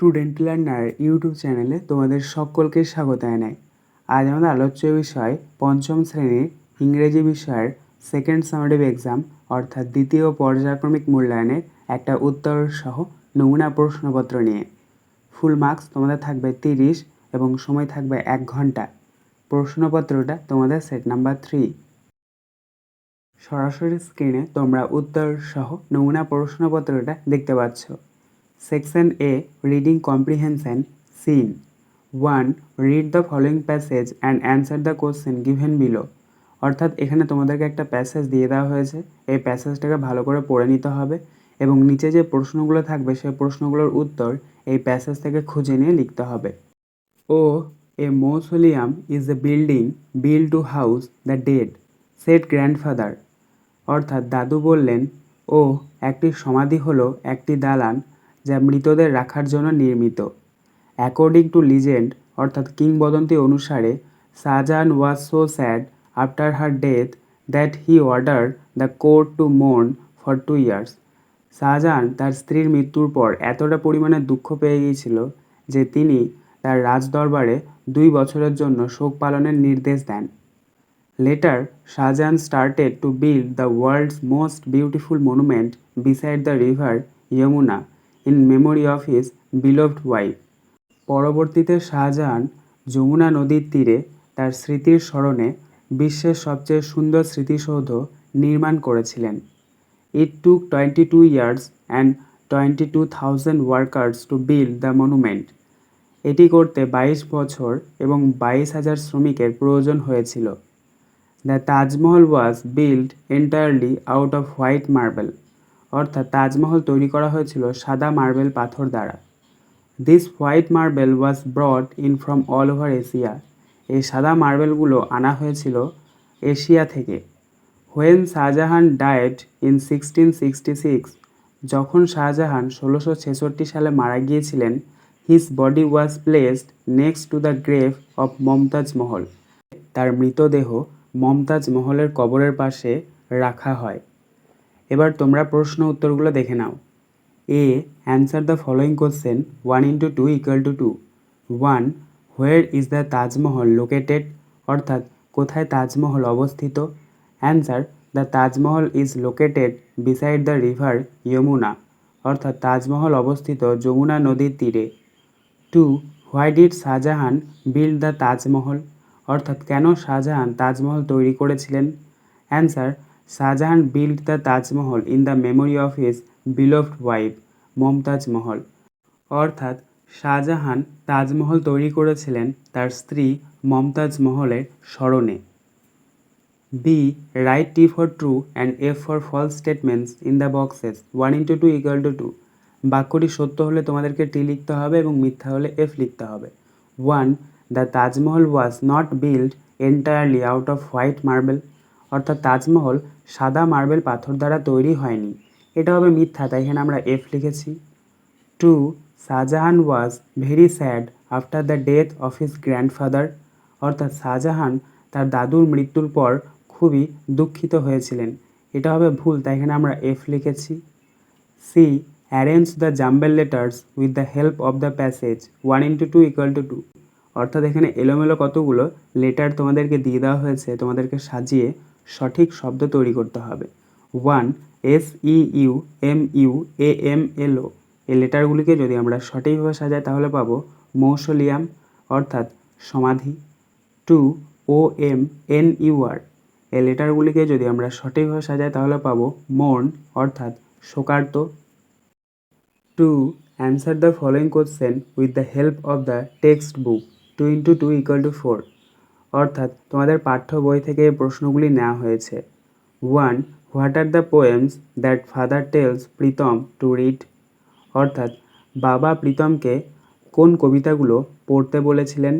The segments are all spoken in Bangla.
স্টুডেন্ট লার্নার ইউটিউব চ্যানেলে তোমাদের সকলকে স্বাগত জানাই। আজ আমাদের আলোচ্য বিষয় পঞ্চম শ্রেণির ইংরেজি বিষয়ের সেকেন্ড সামারিভ এক্সাম অর্থাৎ দ্বিতীয় পর্যায়ক্রমিক মূল্যায়নের একটা উত্তর সহ নমুনা প্রশ্নপত্র নিয়ে। ফুল মার্কস তোমাদের থাকবে তিরিশ এবং সময় থাকবে এক ঘণ্টা। প্রশ্নপত্রটা তোমাদের সেট নাম্বার থ্রি সরাসরি স্ক্রিনে তোমরা উত্তর সহ নমুনা প্রশ্নপত্রটা দেখতে পাচ্ছ। Section A reading comprehension seen one read the following passage and answer the question given below অর্থাৎ এখানে তোমাদেরকে একটা প্যাসেজ দিয়ে দেওয়া হয়েছে। এই প্যাসেজটাকে ভালো করে পড়ে নিতে হবে এবং নিচে যে প্রশ্নগুলো থাকবে সেই প্রশ্নগুলোর উত্তর এই প্যাসেজ থেকে খুঁজে নিয়ে লিখতে হবে। ও a mausoleum is a building built to house the dead said grandfather অর্থাৎ দাদু বললেন ও একটি সমাধি হলো, একটি দালান যা মৃতদের রাখার জন্য নির্মিত। অ্যাকর্ডিং টু লিজেন্ড অর্থাৎ কিংবদন্তি অনুসারে Shahjahan was so sad after her death that he order the court to mourn for two years Shahjahan তার স্ত্রীর মৃত্যুর পর এতটা পরিমাণে দুঃখ পেয়ে গিয়েছিল যে তিনি তার রাজদরবারে দুই বছরের জন্য শোক পালনের নির্দেশ দেন। Later Shahjahan started to build the world's most beautiful monument beside the river Yamuna in memory of his beloved wife. পরবর্তীতে শাহজাহান যমুনা নদীর তীরে তার স্মৃতির স্মরণে বিশ্বের সবচেয়ে সুন্দর স্মৃতিসৌধ নির্মাণ করেছিলেন। It took twenty two years and twenty two thousand workers to build the monument এটি করতে বাইশ বছর এবং বাইশ হাজার শ্রমিকের প্রয়োজন হয়েছিল। The Taj Mahal was build entirely out of white marble অর্থাৎ তাজমহল তৈরি করা হয়েছিল সাদা মার্বেল পাথর দ্বারা। This white marble was brought in from all over Asia এই সাদা মার্বেলগুলো আনা হয়েছিল এশিয়া থেকে। When Shahjahan died in sixteen sixty six যখন শাহজাহান ষোলোশো ছেষট্টি সালে মারা গিয়েছিলেন his body was placed next to the grave of Mumtaz Mahal তার মৃতদেহ মমতাজ মহলের কবরের পাশে রাখা হয়। এবার তোমরা প্রশ্ন উত্তরগুলো দেখে নাও। A answer the following question one into two equal to two one where is the Taj Mahal located অর্থাৎ, কোথায় তাজমহল অবস্থিত? Answer the Taj Mahal is located beside the river Yamuna অর্থাৎ তাজমহল অবস্থিত যমুনা নদীর তীরে। Two why did Shahjahan build the Taj Mahal অর্থাৎ, কেন শাহজাহান তাজমহল তৈরি করেছিলেন? Answer Shahjahan build the Taj Mahal in the memory of his beloved wife Mumtaz Mahal অর্থাৎ, শাহজাহান তাজমহল তৈরি করেছিলেন তার স্ত্রী মমতাজ মহলের স্মরণে। B write T for true and F for false statements in the boxes one into two equal to two বাক্যটি সত্য হলে তোমাদেরকে টি লিখতে হবে এবং মিথ্যা হলে এফ লিখতে হবে। One the Taj Mahal was not build entirely out of white marble অর্থাৎ তাজমহল সাদা মার্বেল পাথর দ্বারা তৈরি হয়নি। এটা হবে মিথ্যা, তাই এখানে আমরা এফ লিখেছি। Two Shahjahan was very sad after the death of his grandfather অর্থাৎ শাহজাহান তার দাদুর মৃত্যুর পর খুবই দুঃখিত হয়েছিলেন। এটা হবে ভুল, তাই এখানে আমরা এফ লিখেছি। C arrange the jumbled letters with the help of the passage one into two equal to two two এখানে এলোমেলো কতগুলো লেটার তোমাদেরকে দিয়ে দেওয়া হয়েছে, তোমাদেরকে সাজিয়ে সঠিক শব্দ তৈরি করতে হবে। One S E U M U A M L O এই লেটারগুলিকে যদি আমরা সঠিকভাবে সাজাই তাহলে পাবো মৌসোলিয়াম, অর্থাৎ সমাধি। Two O M N U R এই লেটারগুলিকে যদি আমরা সঠিকভাবে সাজাই তাহলে পাবো মর্ন অর্থাৎ শোকার্ত। Two answer the following question with the help of the text book two into two equal to four অর্থাৎ তোমাদের পাঠ্য বই থেকে প্রশ্নগুলি নেওয়া হয়েছে। One what are the poems that father tells Pritam to read অর্থাৎ, বাবা প্রীতমকে কোন কবিতাগুলো পড়তে বলেছিলেন?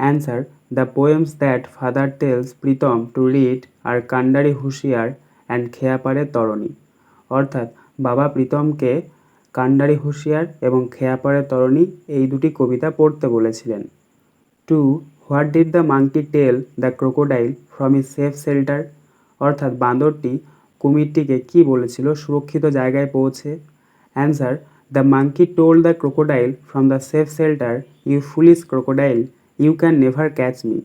Answer the poems that father tells Pritam to read are Kandari Hushiyar and খেয়াপারে তরণী অর্থাৎ, বাবা প্রীতমকে কান্ডারি হুঁশিয়ার এবং খেয়াপারে তরণী এই দুটি কবিতা পড়তে বলেছিলেন। To what did the monkey tell the crocodile from his safe shelter? অর্থাৎ বাঁদরটি কুমিরটিকে কি বলেছিল? সুরক্ষিত জায়গায় পৌঁছে। Answer, the monkey told the crocodile from the safe shelter, you foolish crocodile, you can never catch me.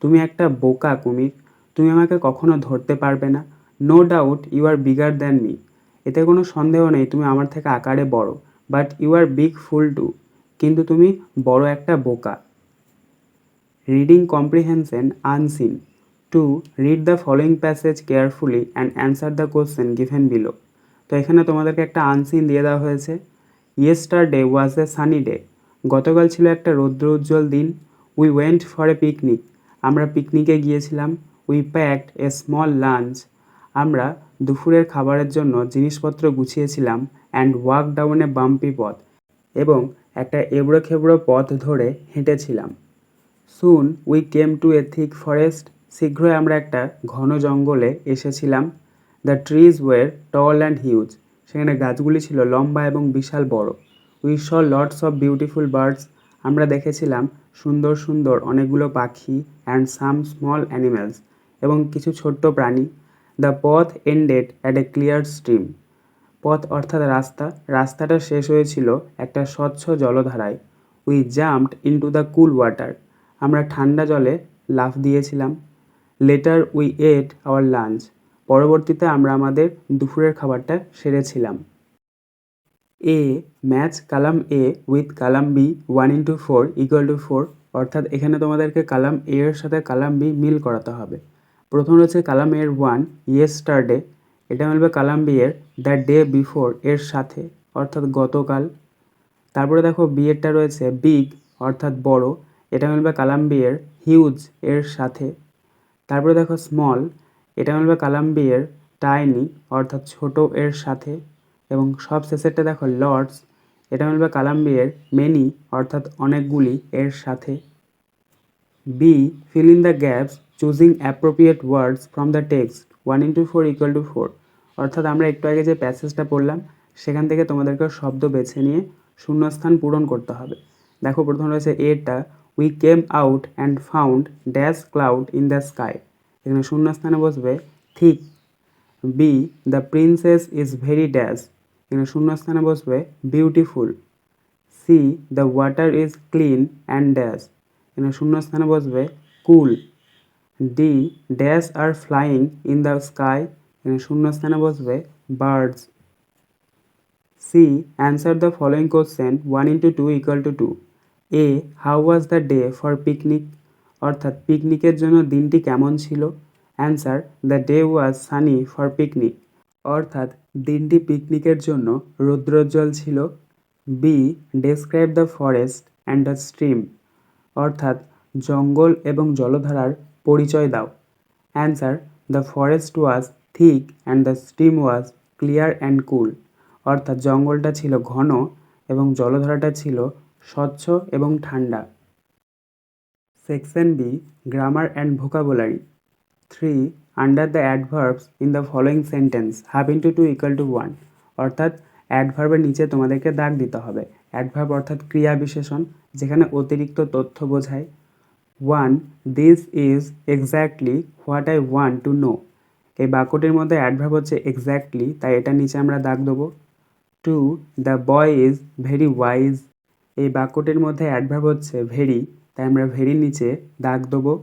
তুমি একটা বোকা কুমির, তুমি আমাকে কখনো ধরতে পারবে না। No doubt, you are bigger than me. এতে কোনো সন্দেহ নেই, তুমি আমার থেকে আকারে বড়। But you are big fool too. কিন্তু তুমি বড় একটা বোকা। Reading comprehension unseen two read the following passage carefully and answer the question given below তো এখানে তোমাদেরকে একটা আনসিন দিয়ে দেওয়া হয়েছে। Yesterday was a sunny day গতকাল ছিল একটা রৌদ্র উজ্জ্বল দিন। We went for a picnic আমরা পিকনিকে গিয়েছিলাম। We packed a small lunch আমরা দুপুরের খাবারের জন্য জিনিসপত্র গুছিয়েছিলাম and walk down a bumpy পথ এবং একটা এবড়ো খেবড়ো পথ ধরে হেঁটেছিলাম। Soon we came to a thick forest শীঘ্রই আমরা একটা ঘন জঙ্গলে এসেছিলাম। The trees were tall and huge সেখানে গাছগুলি ছিল লম্বা এবং বিশাল বড়। We saw lots of beautiful birds আমরা দেখেছিলাম সুন্দর সুন্দর অনেকগুলো পাখি অ্যান্ড সাম স্মল অ্যানিম্যালস এবং কিছু ছোট্ট প্রাণী। দ্য পথ ended at a clear stream পথ অর্থাৎ রাস্তা। রাস্তাটা শেষ হয়েছিল একটা স্বচ্ছ জলধারায়। We jumped into the cool water আমরা ঠান্ডা জলে লাফ দিয়েছিলাম। Later we ate our lunch পরবর্তীতে আমরা আমাদের দুপুরের খাবারটা সেরেছিলাম। A match column A with column B one into four equal to four অর্থাৎ এখানে তোমাদেরকে কালাম এ এর সাথে কালাম বি মিল করাতে হবে। প্রথম রয়েছে কালাম এর ওয়ান ইয়েস্টারডে এটা মিলবে কালাম বি এর দ্য ডে বিফোর এর সাথে, অর্থাৎ গতকাল। তারপরে দেখো বি এরটা রয়েছে বিগ অর্থাৎ বড়। এটা মিলবে কালাম হিউজ এর সাথে। তারপরে দেখো স্মল এটা মিলবে কালাম বি এর টাইনি অর্থাৎ ছোট এর সাথে। এবং সব শেষেরটা দেখো লর্ডস এটা মিলবে কালাম বি এর মেনি অর্থাৎ অনেকগুলি এর সাথে। B fill in the gaps choosing appropriate words from the text one into four equal to four অর্থাৎ আমরা একটু আগে যে প্যাসেজটা পড়লাম, সেখান থেকে তোমাদেরকে শব্দ বেছে নিয়ে শূন্যস্থান পূরণ করতে হবে। দেখো প্রথম রয়েছে এটা we came out and found dash cloud in the sky এখানে শূন্যস্থানে বসবে। Thick B the princess is very dash এখানে শূন্যস্থানে বসবে। Beautiful C the water is clean and dash এখানে শূন্যস্থানে বসবে। Cool D dash are flying in the sky এখানে শূন্যস্থানে বসবে। Birds C answer the following question one into two equal to two A how was the day for picnic অর্থাৎ পিকনিকের জন্য দিনটি কেমন ছিল? Answer the day was sunny for picnic অর্থাৎ দিনটি পিকনিকের জন্য রৌদ্রোজ্জ্বল ছিল। B describe the forest and the stream অর্থাৎ জঙ্গল এবং জলধারার পরিচয় দাও। Answer the forest was thick and the stream was clear and cool অর্থাৎ জঙ্গলটা ছিল ঘন এবং জলধারাটা ছিল স্বচ্ছ এবং ঠান্ডা। Section B grammar and vocabulary. Three under the adverbs in the following sentence half into two equal to one অর্থাৎ অ্যাডভার্বের নিচে তোমাদেরকে দাগ দিতে হবে। অ্যাডভার্ব অর্থাৎ ক্রিয়া বিশেষণ, যেখানে অতিরিক্ত তথ্য বোঝায়। One this is exactly what I want to know এই বাক্যটির মধ্যে অ্যাডভার্ব হচ্ছে এক্স্যাক্টলি তাই এটার নিচে আমরা দাগ দেবো। Two the boy is very wise এই বাক্যটির মধ্যে অ্যাডভার্ব হচ্ছে ভেরি তাই আমরা ভেরির নিচে দাগ দেবো।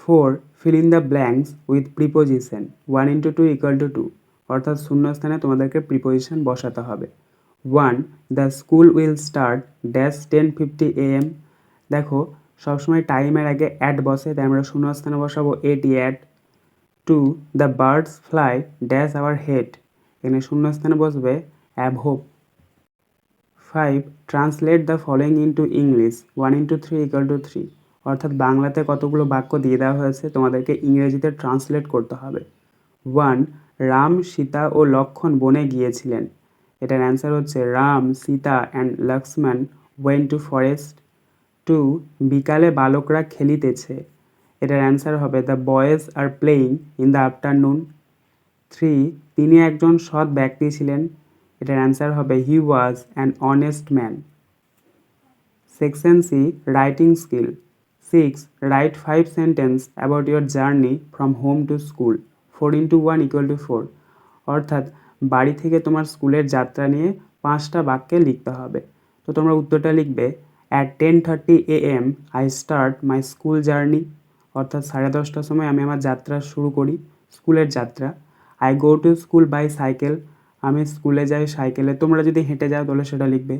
Four fill in the blanks with preposition one into two equal to two অর্থাৎ শূন্যস্থানে তোমাদেরকে প্রিপোজিশন বসাতে হবে। One the school will start dash ten fifty AM দেখো, সবসময় টাইমের আগে অ্যাড বসে, তাই আমরা শূন্যস্থানে বসাবো এটি and two the birds fly dash our head এখানে শূন্যস্থানে বসবে above five translate the following into English one into three equal to three অর্থাৎ বাংলাতে কতগুলো বাক্য দিয়ে দেওয়া হয়েছে, তোমাদেরকে ইংরেজিতে ট্রান্সলেট করতে হবে। ওয়ান রাম, সীতা ও লক্ষণ বনে গিয়েছিলেন। এটার অ্যান্সার হচ্ছে Ram, Sita and Lakshman went to forest two বিকালে বালকরা খেলিতেছে। এটার অ্যান্সার হবে the boys are playing in the afternoon three তিনি একজন সৎ ব্যক্তি ছিলেন। এটার অ্যান্সার হবে he was an honest man section C writing skill six write five sentence about your journey from home to school four into one equal to four অর্থাৎ, বাড়ি থেকে তোমার স্কুলের যাত্রা নিয়ে পাঁচটা বাক্যে লিখতে হবে। তো তোমরা উত্তরটা লিখবে at ten thirty A M I start my school journey অর্থাৎ, সাড়ে দশটার সময় আমি আমার যাত্রা শুরু করি, স্কুলের যাত্রা। I go to school by cycle আমি স্কুলে যাই, সাইকেলে। তোমরা যদি হেঁটে যাও, তাহলে সেটা লিখবে।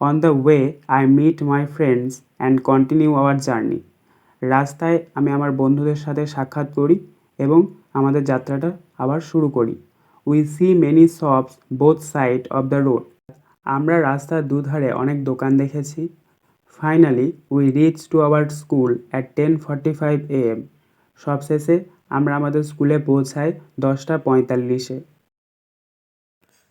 On the way I meet my friends and continue our journey রাস্তায় আমি আমার বন্ধুদের সাথে সাক্ষাৎ করি এবং আমাদের যাত্রাটা আবার শুরু করি। We see many shops both side of the road আমরা রাস্তার দুধারে অনেক দোকান দেখেছি। Finally we reach to our school at ten forty five A M সবশেষে আমরা আমাদের স্কুলে পৌঁছাই দশটা পঁয়তাল্লিশে।